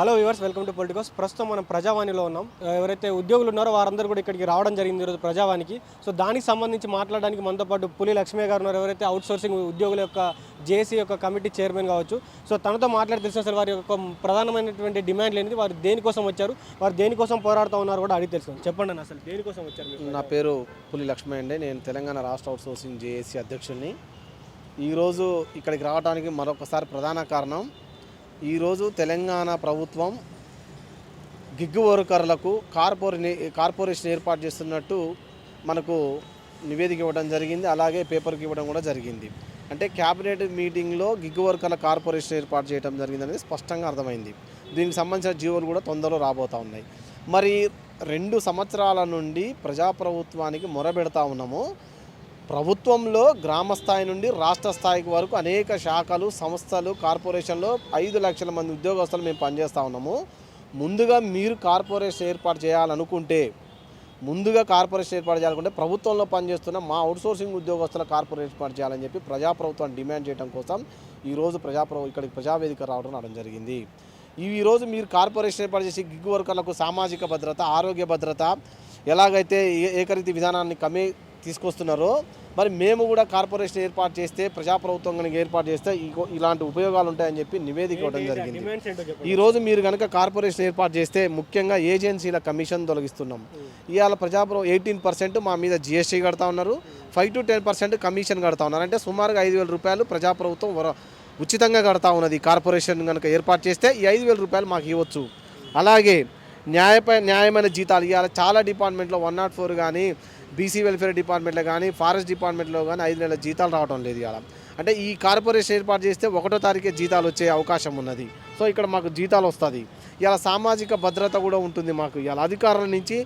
Hello viewers welcome to Politicos. ప్రస్తుతం మనం ప్రజావాణిలో ఉన్నాం. ఎవరైతే ఉద్యోగులు ఉన్నారో వారందరూ కూడా ఇక్కడికి రావడం జరిగింది ఈరోజు ప్రజావాణికి. సో దానికి సంబంధించి మాట్లాడడానికి మనతో పాటు పులి లక్ష్మీ గారు ఉన్నారు. ఎవరైతే అవుట్ సోర్సింగ్ ఉద్యోగుల యొక్క జేసీ యొక్క కమిటీ చైర్మన్ కావచ్చు. సో తనతో మాట్లాడి తెలిసిన అసలు వారి యొక్క ప్రధానమైనటువంటి డిమాండ్ లేనిది వారు దేనికోసం వచ్చారు వారు దేనికోసం పోరాడుతూ ఉన్నారు కూడా అడిగి తెలుసు చెప్పండి అన్న అసలు దేనికోసం వచ్చారు నా పేరు పులి లక్ష్మీ అండి. నేను తెలంగాణ రాష్ట్ర అవుట్ సోర్సింగ్ జేఏసీ అధ్యక్షుడిని. ఈరోజు ఇక్కడికి రావడానికి మరొకసారి ప్రధాన కారణం ఈరోజు తెలంగాణ ప్రభుత్వం గిగ్గు వర్కర్లకు కార్పొరే కార్పొరేషన్ ఏర్పాటు చేస్తున్నట్టు మనకు నివేదిక ఇవ్వడం జరిగింది. అలాగే పేపర్కి ఇవ్వడం కూడా జరిగింది. అంటే క్యాబినెట్ మీటింగ్లో గిగ్గు వర్కర్ల కార్పొరేషన్ ఏర్పాటు చేయడం జరిగింది అనేది స్పష్టంగా అర్థమైంది. దీనికి సంబంధించిన జీవోలు కూడా తొందరలో రాబోతూ ఉన్నాయి. మరి రెండు సంవత్సరాల నుండి ప్రజాప్రభుత్వానికి మొరబెడతా ఉన్నాము. ప్రభుత్వంలో గ్రామ స్థాయి నుండి రాష్ట్ర స్థాయికి వరకు అనేక శాఖలు సంస్థలు కార్పొరేషన్లో ఐదు లక్షల మంది ఉద్యోగస్తులు మేము పనిచేస్తూ ఉన్నాము. ముందుగా మీరు కార్పొరేషన్ ఏర్పాటు చేయాలనుకుంటే ముందుగా కార్పొరేషన్ ఏర్పాటు చేయాలనుకుంటే ప్రభుత్వంలో పనిచేస్తున్న మా అవుట్సోర్సింగ్ ఉద్యోగస్తుల కార్పొరేషన్ ఏర్పాటు చేయాలని చెప్పి ప్రజాప్రభుత్వాన్ని డిమాండ్ చేయడం కోసం ఈరోజు ప్రజాప్రభు ఇక్కడికి ప్రజావేదిక రావడం రావడం జరిగింది. ఈరోజు మీరు కార్పొరేషన్ ఏర్పాటు చేసి గిగ్ వర్కర్లకు సామాజిక భద్రత ఆరోగ్య భద్రత ఎలాగైతే ఏ- ఏకరీతి విధానాన్ని కమే తీసుకొస్తున్నారో. మరి మేము కూడా కార్పొరేషన్ ఏర్పాటు చేస్తే ప్రజాప్రభుత్వం కనుక ఏర్పాటు చేస్తే ఇలాంటి ఉపయోగాలు ఉంటాయని చెప్పి నివేదిక ఇవ్వడం జరిగింది. డిమాండ్స్ ఏంటో చెప్పండి. ఈ రోజు మీరు కనుక కార్పొరేషన్ ఏర్పాటు చేస్తే ముఖ్యంగా ఏజెన్సీల కమిషన్ తొలగిస్తున్నాం. ఇవాళ ప్రజాప్రభు ఎయిటీన్ పర్సెంట్ మా మీద జిఎస్టీ కడతా ఉన్నారు. Five to ten percent commission కడతా ఉన్నారు. అంటే సుమారుగా ఐదు వేల రూపాయలు ప్రజాప్రభుత్వం ఉచితంగా కడతా ఉన్నది కార్పొరేషన్ కనుక ఏర్పాటు చేస్తే ఈ ఐదు వేల రూపాయలు మాకు ఇవ్వచ్చు. అలాగే న్యాయపై న్యాయమైన జీతాలు ఇవాళ చాలా డిపార్ట్మెంట్లో వన్ నాట్ ఫోర్ కానీ బీసీ వెల్ఫేర్ డిపార్ట్మెంట్లో కానీ ఫారెస్ట్ డిపార్ట్మెంట్లో కానీ ఐదు నెలల జీతాలు రావడం లేదు ఇవాళ. అంటే ఈ కార్పొరేషన్ ఏర్పాటు చేస్తే ఒకటో తారీఖే జీతాలు వచ్చే అవకాశం ఉన్నది. సో ఇక్కడ మాకు జీతాలు వస్తుంది ఇలా సామాజిక భద్రత కూడా ఉంటుంది మాకు. ఇవాళ అధికారుల నుంచి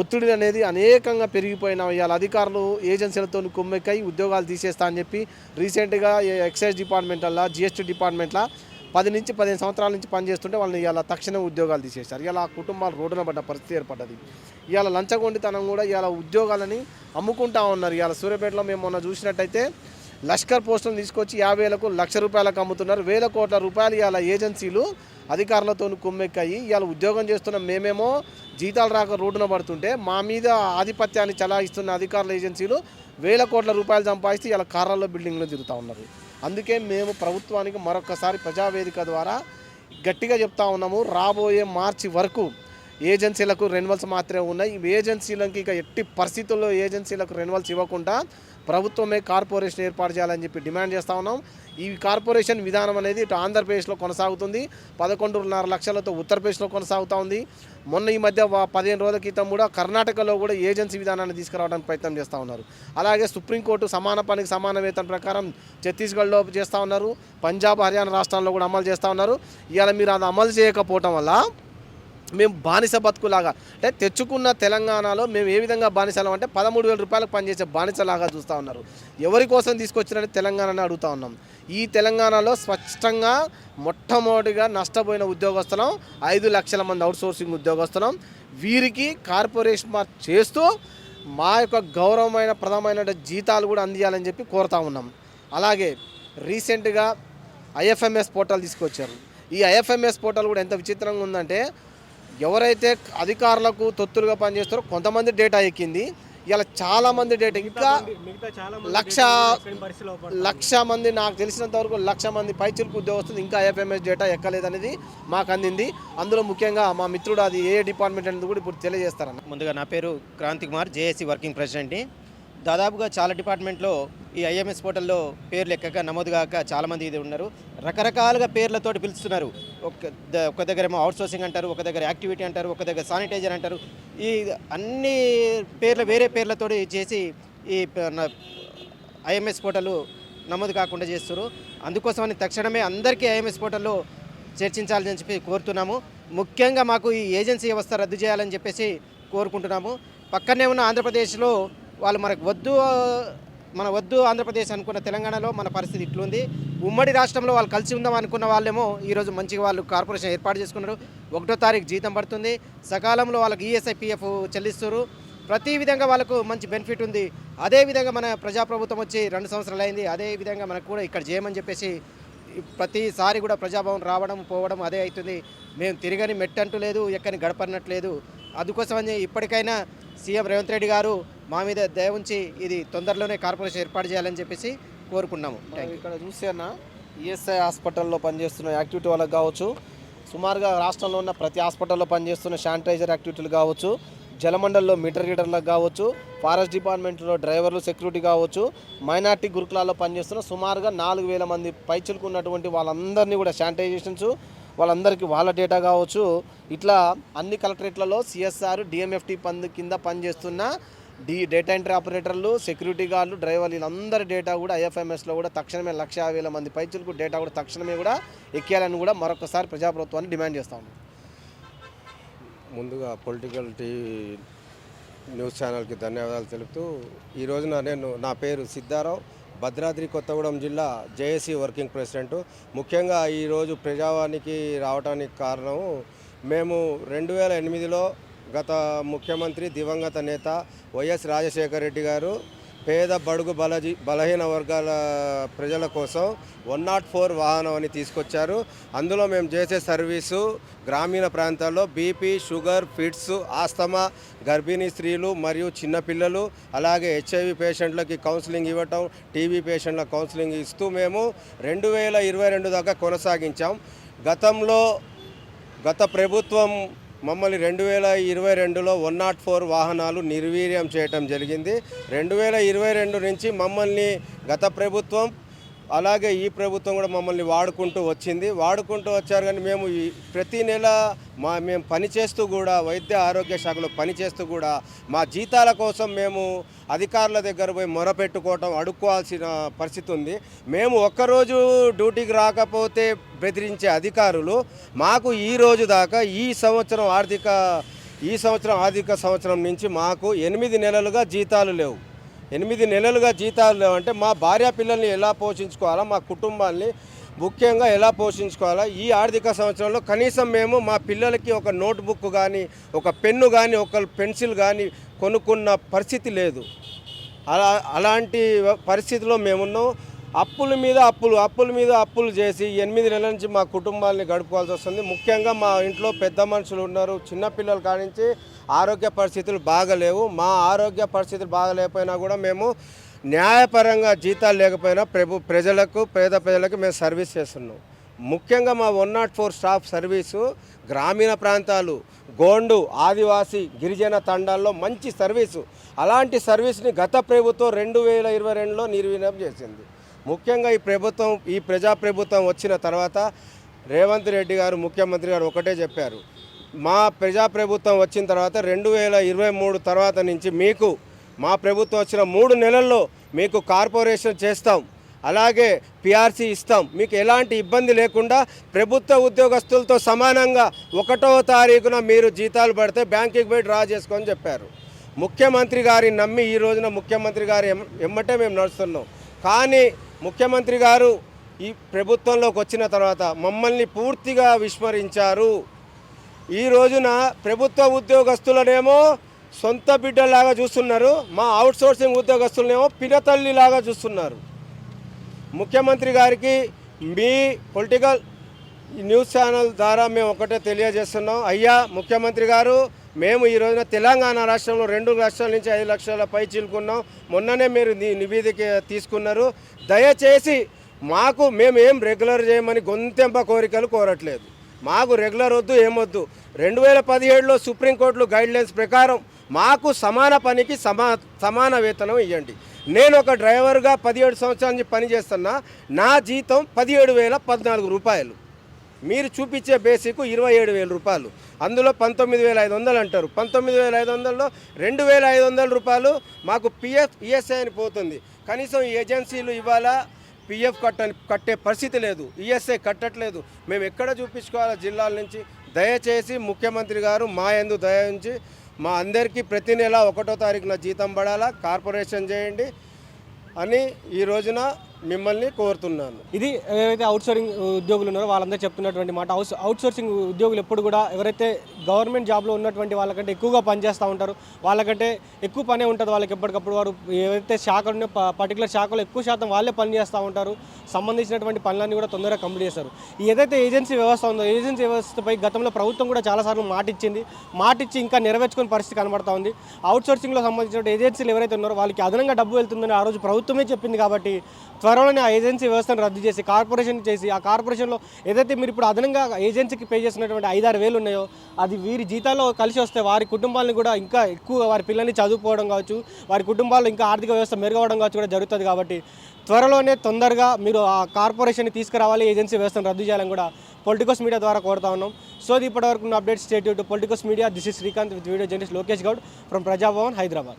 ఒత్తిడి అనేది అనేకంగా పెరిగిపోయిన ఇవాళ అధికారులు ఏజెన్సీలతో కుమ్మెక్కై ఉద్యోగాలు తీసేస్తా అని చెప్పి రీసెంట్గా ఎక్సైజ్ డిపార్ట్మెంట్ల జిఎస్టీ డిపార్ట్మెంట్ల పది నుంచి పదిహేను సంవత్సరాల నుంచి పనిచేస్తుంటే వాళ్ళని ఇలా తక్షణ ఉద్యోగాలు తీసేశారు. ఇలా ఆ కుటుంబాలు రోడ్డున పడ్డ పరిస్థితి ఏర్పడ్డది. ఇవాళ లంచగొండితనం కూడా ఇవాళ ఉద్యోగాలని అమ్ముకుంటా ఉన్నారు. ఇవాళ సూర్యాపేటలో మేము మొన్న చూసినట్టయితే లష్కర్ పోస్టులను తీసుకొచ్చి యాభై వేలకు లక్ష రూపాయలకు అమ్ముతున్నారు. వేల కోట్ల రూపాయలు ఇవాళ ఏజెన్సీలు అధికారులతో కుమ్మెక్కాయి. ఇవాళ ఉద్యోగం చేస్తున్న మేమేమో జీతాలు రాక రోడ్డున పడుతుంటే మా మీద ఆధిపత్యాన్ని చలాయిస్తున్న అధికారుల ఏజెన్సీలు వేల కోట్ల రూపాయలు సంపాదిస్తే ఇలా కార్లలో బిల్డింగ్లో తిరుగుతూ ఉన్నారు. అందుకే మేము ప్రభుత్వానికి మరొకసారి ప్రజావేదిక ద్వారా గట్టిగా చెప్తా ఉన్నాము రాబోయే మార్చి వరకు ఏజెన్సీలకు రెన్యువల్స్ మాత్రమే ఉన్నాయి. ఈ ఏజెన్సీలకి ఇక ఎట్టి పరిస్థితుల్లో ఏజెన్సీలకు రెన్యువల్స్ ఇవ్వకుండా ప్రభుత్వమే కార్పొరేషన్ ఏర్పాటు చేయాలని చెప్పి డిమాండ్ చేస్తూ ఉన్నాం. ఈ కార్పొరేషన్ విధానం అనేది ఇటు ఆంధ్రప్రదేశ్లో కొనసాగుతుంది. పదకొండున్నర లక్షలతో ఉత్తరప్రదేశ్లో కొనసాగుతూ ఉంది. మొన్న ఈ మధ్య పదిహేను రోజుల క్రితం కూడా కర్ణాటకలో కూడా ఏజెన్సీ విధానాన్ని తీసుకురావడానికి ప్రయత్నం చేస్తూ ఉన్నారు. అలాగే సుప్రీంకోర్టు సమాన పనికి సమాన వేతన ప్రకారం ఛత్తీస్గఢ్లో చేస్తూ ఉన్నారు. పంజాబ్ హర్యానా రాష్ట్రాల్లో కూడా అమలు చేస్తూ ఉన్నారు. ఇవాళ మీరు అది అమలు చేయకపోవటం వల్ల మేము బానిస బతుకులాగా అంటే తెచ్చుకున్న తెలంగాణలో మేము ఏ విధంగా బానిసలం అంటే పదమూడు వేల రూపాయలకు పనిచేసే బానిసలాగా చూస్తూ ఉన్నారు. ఎవరి కోసం తీసుకొచ్చినని తెలంగాణని అడుగుతా ఉన్నాం. ఈ తెలంగాణలో స్పష్టంగా మొట్టమొదటిగా నష్టపోయిన ఉద్యోగస్తులం ఐదు లక్షల మంది అవుట్సోర్సింగ్ ఉద్యోగస్తులం. వీరికి కార్పొరేషన్ మార్క్ చేస్తూ మా యొక్క గౌరవమైన ప్రధానమైన జీతాలు కూడా అందియాలని చెప్పి కోరుతా ఉన్నాం. అలాగే రీసెంట్గా ఐఎఫ్ఎంఎస్ పోర్టల్ తీసుకొచ్చారు. ఈ ఐఎఫ్ఎంఎస్ పోర్టల్ కూడా ఎంత విచిత్రంగా ఉందంటే ఎవరైతే అధికారులకు తొత్తులుగా పనిచేస్తారో కొంతమంది డేటా ఎక్కింది. ఇలా చాలా మంది డేటా ఇంకా మిగతా చాలా లక్ష లక్ష మంది నాకు తెలిసినంత వరకు లక్ష మంది పైచిలుకు ఉద్యోగస్తులు ఇంకా ఐఎఫ్ఎంఎస్ డేటా ఎక్కలేదనేది మాకు అందింది. అందులో ముఖ్యంగా మా మిత్రుడు అది ఏ డిపార్ట్మెంట్ అనేది కూడా ఇప్పుడు తెలియజేస్తారన్న. ముందుగా నా పేరు క్రాంతి కుమార్ జేఏసీ వర్కింగ్ ప్రెసిడెంట్ని దాదాపుగా చాలా డిపార్ట్మెంట్లో ఈ ఐఎంఎస్ పోర్టల్లో పేర్లు ఎక్కక నమోదు కాక చాలామంది ఇది ఉన్నారు. రకరకాలుగా పేర్లతోటి పిలుస్తున్నారు. ఒక ఒక దగ్గర ఏమో అవుట్సోర్సింగ్ అంటారు ఒక దగ్గర యాక్టివిటీ అంటారు ఒక దగ్గర శానిటైజర్ అంటారు. ఈ అన్ని పేర్లు వేరే పేర్లతోటి చేసి ఈ ఐఎంఎస్ పోర్టల్ నమోదు కాకుండా చేస్తున్నారు. అందుకోసమని తక్షణమే అందరికీ ఐఎంఎస్ పోర్టల్లో చర్చించాలని చెప్పి కోరుతున్నాము. ముఖ్యంగా మాకు ఈ ఏజెన్సీ వ్యవస్థ రద్దు చేయాలని చెప్పేసి కోరుకుంటున్నాము. పక్కనే ఉన్న ఆంధ్రప్రదేశ్లో వాళ్ళు మనకు వద్దు మన వద్దు ఆంధ్రప్రదేశ్ అనుకున్న తెలంగాణలో మన పరిస్థితి ఇట్లుంది. ఉమ్మడి రాష్ట్రంలో వాళ్ళు కలిసి ఉందాం అనుకున్న వాళ్ళేమో ఈరోజు మంచిగా వాళ్ళు కార్పొరేషన్ ఏర్పాటు చేసుకున్నారు. ఒకటో తారీఖు జీతం పడుతుంది. సకాలంలో వాళ్ళకి ఈఎస్ఐ పిఎఫ్ చెల్లిస్తారు ప్రతి విధంగా వాళ్ళకు మంచి బెనిఫిట్ ఉంది. అదే విధంగా మన ప్రజాప్రభుత్వం వచ్చి రెండు సంవత్సరాలు అయింది. అదే విధంగా మనకు కూడా ఇక్కడ చేయమని చెప్పేసి ప్రతిసారి కూడా ప్రజాభవన్ రావడం పోవడం అదే అవుతుంది. మేము తిరగని మెట్టంటూ లేదు ఎక్కని గడపనట్లేదు. అందుకోసమని ఇప్పటికైనా సీఎం రేవంత్ రెడ్డి గారు మా మీద దయ ఉంచి ఇది తొందరలోనే కార్పొరేషన్ ఏర్పాటు చేయాలని చెప్పేసి కోరుకున్నాము. ఇక్కడ చూస్తే అన్న ఈఎస్ఐ హాస్పిటల్లో పనిచేస్తున్న యాక్టివిటీ వాళ్ళకి కావచ్చు సుమారుగా రాష్ట్రంలో ఉన్న ప్రతి హాస్పిటల్లో పనిచేస్తున్న శానిటైజర్ యాక్టివిటీలు కావచ్చు జలమండల్లో మీటర్ రీడర్లకు కావచ్చు ఫారెస్ట్ డిపార్ట్మెంట్లో డ్రైవర్లు సెక్యూరిటీ కావచ్చు మైనార్టీ గురుకులాల్లో పనిచేస్తున్న సుమారుగా నాలుగు వేల మంది పైచులుకున్నటువంటి వాళ్ళందరినీ కూడా శానిటైజేషన్స్ వాళ్ళందరికీ వాళ్ళ డేటా కావచ్చు. ఇట్లా అన్ని కలెక్టరేట్లలో సిఎస్ఆర్ డిఎంఎఫ్టీ పందు కింద పనిచేస్తున్న డీ డేటా ఎంట్రీ ఆపరేటర్లు సెక్యూరిటీ గార్డులు డ్రైవర్లు వీళ్ళందరి డేటా కూడా ఐఎఫ్ఎంఎస్లో కూడా తక్షణమే లక్ష వేల మంది పైచులకు డేటా కూడా తక్షణమే కూడా ఎక్కేయాలని కూడా మరొకసారి ప్రజాప్రభుత్వాన్ని డిమాండ్ చేస్తా ఉన్నాం. ముందుగా పొలిటికల్ టీవీ న్యూస్ ఛానల్కి ధన్యవాదాలు తెలుపుతూ ఈ రోజున నేను నా పేరు సిద్ధారావు భద్రాద్రి కొత్తగూడెం జిల్లా జేఏసీ వర్కింగ్ ప్రెసిడెంట్. ముఖ్యంగా ఈరోజు ప్రజావానికి రావడానికి కారణం మేము రెండు వేల ఎనిమిదిలో గత ముఖ్యమంత్రి దివంగత నేత వైఎస్ రాజశేఖర రెడ్డి గారు పేద బడుగు బలజీ బలహీన వర్గాల ప్రజల కోసం వన్ నాట్ ఫోర్ వాహనం అని తీసుకొచ్చారు. అందులో మేము చేసే సర్వీసు గ్రామీణ ప్రాంతాల్లో బీపీ షుగర్ ఫిట్స్ ఆస్తమా గర్భిణీ స్త్రీలు మరియు చిన్నపిల్లలు అలాగే హెచ్ఐవి పేషెంట్లకి కౌన్సిలింగ్ ఇవ్వటం టీబీ పేషెంట్లకు కౌన్సిలింగ్ ఇస్తూ మేము రెండు వేల ఇరవై రెండు దాకా కొనసాగించాం. గతంలో గత ప్రభుత్వం మమ్మల్ని రెండు వేల ఇరవై రెండులో వన్ నాట్ ఫోర్ వాహనాలు నిర్వీర్యం చేయటం జరిగింది. రెండు వేల ఇరవై రెండు నుంచి మమ్మల్ని గత ప్రభుత్వం అలాగే ఈ ప్రభుత్వం కూడా మమ్మల్ని వాడుకుంటూ వచ్చింది. వాడుకుంటూ వచ్చారు కానీ మేము ప్రతి నెల మా మేము పనిచేస్తూ కూడా వైద్య ఆరోగ్య శాఖలో పనిచేస్తూ కూడా మా జీతాల కోసం మేము అధికారుల దగ్గర పోయి మొరపెట్టుకోవటం అడుక్కోవాల్సిన పరిస్థితి ఉంది. మేము ఒక్కరోజు డ్యూటీకి రాకపోతే బెదిరించే అధికారులు మాకు ఈ రోజు దాకా ఈ సంవత్సరం ఆర్థిక ఈ సంవత్సరం ఆర్థిక సంవత్సరం నుంచి మాకు ఎనిమిది నెలలుగా జీతాలు లేవు. ఎనిమిది నెలలుగా జీతాలు లేవంటే మా భార్య పిల్లల్ని ఎలా పోషించుకోవాలా మా కుటుంబాన్ని ముఖ్యంగా ఎలా పోషించుకోవాలా ఈ ఆర్థిక సంవత్సరంలో కనీసం మేము మా పిల్లలకి ఒక నోట్బుక్ కానీ ఒక పెన్ను కానీ ఒక పెన్సిల్ కానీ కొనుక్కున్న పరిస్థితి లేదు. అలా అలాంటి పరిస్థితిలో మేమున్నాం. అప్పుల మీద అప్పులు అప్పుల మీద అప్పులు చేసి ఎనిమిది నెలల నుంచి మా కుటుంబాన్ని గడుపుకోవాల్సి వస్తుంది. ముఖ్యంగా మా ఇంట్లో పెద్ద మనుషులు ఉన్నారు. చిన్నపిల్లలు కానించి ఆరోగ్య పరిస్థితులు బాగలేవు. మా ఆరోగ్య పరిస్థితులు బాగలేకపోయినా కూడా మేము న్యాయపరంగా జీతాలు లేకపోయినా ప్రభు ప్రజలకు పేద ప్రజలకు మేము సర్వీస్ చేస్తున్నాం. ముఖ్యంగా మా one not four staff service గ్రామీణ ప్రాంతాలు గోండు ఆదివాసి గిరిజన తండాల్లో మంచి సర్వీసు. అలాంటి సర్వీస్ని గత ప్రభుత్వం రెండు వేల ఇరవై రెండులో నిర్వీర్యం చేసింది. ముఖ్యంగా ఈ ప్రభుత్వం ఈ ప్రజా ప్రభుత్వం వచ్చిన తర్వాత రేవంత్ రెడ్డి గారు ముఖ్యమంత్రి గారు ఒకటే చెప్పారు. మా ప్రజా ప్రభుత్వం వచ్చిన తర్వాత రెండు వేల ఇరవై మూడు తర్వాత నుంచి మీకు మా ప్రభుత్వం వచ్చిన మూడు నెలల్లో మీకు కార్పొరేషన్ చేస్తాం. అలాగే పిఆర్సీ ఇస్తాం. మీకు ఎలాంటి ఇబ్బంది లేకుండా ప్రభుత్వ ఉద్యోగస్తులతో సమానంగా ఒకటో తారీఖున మీరు జీతాలు పడితే బ్యాంకుకి పోయి డ్రా చేసుకొని చెప్పారు. ముఖ్యమంత్రి గారిని నమ్మి ఈ రోజున ముఖ్యమంత్రి గారు ఎమ్మటే మేము నడుస్తున్నాం. కానీ ముఖ్యమంత్రి గారు ఈ ప్రభుత్వంలోకి వచ్చిన తర్వాత మమ్మల్ని పూర్తిగా విస్మరించారు. ఈ రోజున ప్రభుత్వ ఉద్యోగస్తులనేమో సొంత బిడ్డలాగా చూస్తున్నారు. మా అవుట్సోర్సింగ్ ఉద్యోగస్తులనేమో పినతల్లిలాగా చూస్తున్నారు. ముఖ్యమంత్రి గారికి మీ పొలిటికల్ న్యూస్ ఛానల్ ద్వారా మేము ఒకటే తెలియజేస్తున్నాం. అయ్యా ముఖ్యమంత్రి గారు మేము ఈ రోజున తెలంగాణ రాష్ట్రంలో రెండు లక్షల నుంచి ఐదు లక్షల పై చిలుకున్నాం. మొన్ననే మీరు నివేదిక తీసుకున్నారు. దయచేసి మాకు మేము ఏం రెగ్యులర్ చేయమని గొంతెంప కోరికలు కోరట్లేదు. మాకు రెగ్యులర్ వద్దు ఏమొద్దు. రెండు వేల పదిహేడులో సుప్రీంకోర్టులో గైడ్లైన్స్ ప్రకారం మాకు సమాన పనికి సమా సమాన వేతనం ఇవ్వండి నేను ఒక డ్రైవర్గా పదిహేడు సంవత్సరాల నుంచి పనిచేస్తున్నా. నా జీతం పదిహేడు వేల పద్నాలుగు రూపాయలు. మీరు చూపించే బేసిక్ ఇరవై ఏడు వేల రూపాయలు. అందులో పంతొమ్మిది వేల ఐదు వందలు అంటారు. పంతొమ్మిది వేల ఐదు వందల్లో రెండు వేల ఐదు వందల రూపాయలు మాకు పిఎఫ్ ఈఎస్ఐ అని పోతుంది. కనీసం ఏజెన్సీలు ఇవాళ పిఎఫ్ కట్ట కట్టే పరిస్థితి లేదు. ఈఎస్ఐ కట్టట్లేదు. మేము ఎక్కడ చూపించుకోవాలి జిల్లాల నుంచి? దయచేసి ముఖ్యమంత్రి గారు మా ఎందు దయ ఉంచి మా అందరికీ ప్రతి నెల ఒకటో తారీఖున జీతం పడాలా? కార్పొరేషన్ చేయండి అని ఈ రోజున మిమ్మల్ని కోరుతున్నాను. ఇది ఏవైతే అవుట్సోర్సింగ్ ఉద్యోగులు ఉన్నారో వాళ్ళందరూ చెప్తున్నటువంటి మాట. అవుట్ అవుట్సోర్సింగ్ ఉద్యోగులు ఎప్పుడు కూడా ఎవరైతే గవర్నమెంట్ జాబ్లో ఉన్నటువంటి వాళ్ళకంటే ఎక్కువగా పనిచేస్తూ ఉంటారు వాళ్ళకంటే ఎక్కువ పనే ఉంటుంది వాళ్ళకి ఎప్పటికప్పుడు. వారు ఏవైతే శాఖలు ఉన్న పర్టికులర్ శాఖలో ఎక్కువ శాతం వాళ్ళే పని చేస్తూ ఉంటారు. సంబంధించినటువంటి పనులన్నీ కూడా తొందరగా కంప్లీట్ చేస్తారు. ఈ ఏదైతే ఏజెన్సీ వ్యవస్థ ఉందో ఏజెన్సీ వ్యవస్థపై గతంలో ప్రభుత్వం కూడా చాలాసార్లు మాటిచ్చింది. మాటిచ్చి ఇంకా నెరవేర్చుకునే పరిస్థితి కనబడతా ఉంది. అవుట్ సోర్సింగ్లో సంబంధించిన ఏజెన్సీలు ఎవరైతే ఉన్నారో వాళ్ళకి అదనంగా డబ్బు వెళ్తుందని ఆ రోజు ప్రభుత్వమే చెప్పింది కాబట్టి త్వరలోనే ఆ ఏజెన్సీ వ్యవస్థను రద్దు చేసి కార్పొరేషన్ చేసి ఆ కార్పొరేషన్లో ఏదైతే మీరు ఇప్పుడు అదనంగా ఏజెన్సీకి పే చేసినటువంటి ఐదారు వేలు ఉన్నాయో అది వీరి జీతాల్లో కలిసి వస్తే వారి కుటుంబాలను కూడా ఇంకా ఎక్కువ వారి పిల్లల్ని చదువుకోవడం కావచ్చు వారి కుటుంబాల్లో ఇంకా ఆర్థిక వ్యవస్థ మెరుగవడం కావచ్చు కూడా జరుగుతుంది కాబట్టి త్వరలోనే తొందరగా మీరు ఆ కార్పొరేషన్ని తీసుకురావాలి ఏజెన్సీ వ్యవస్థను రద్దు చేయాలని కూడా పొలిటికల్స్ మీడియా ద్వారా కోరుతా ఉన్నాం. సో ఇది ఇప్పటివరకు ఉన్న update state to Politicals media. This is Srikanth with video journalist Lokesh Goud from Prajabhavan Hyderabad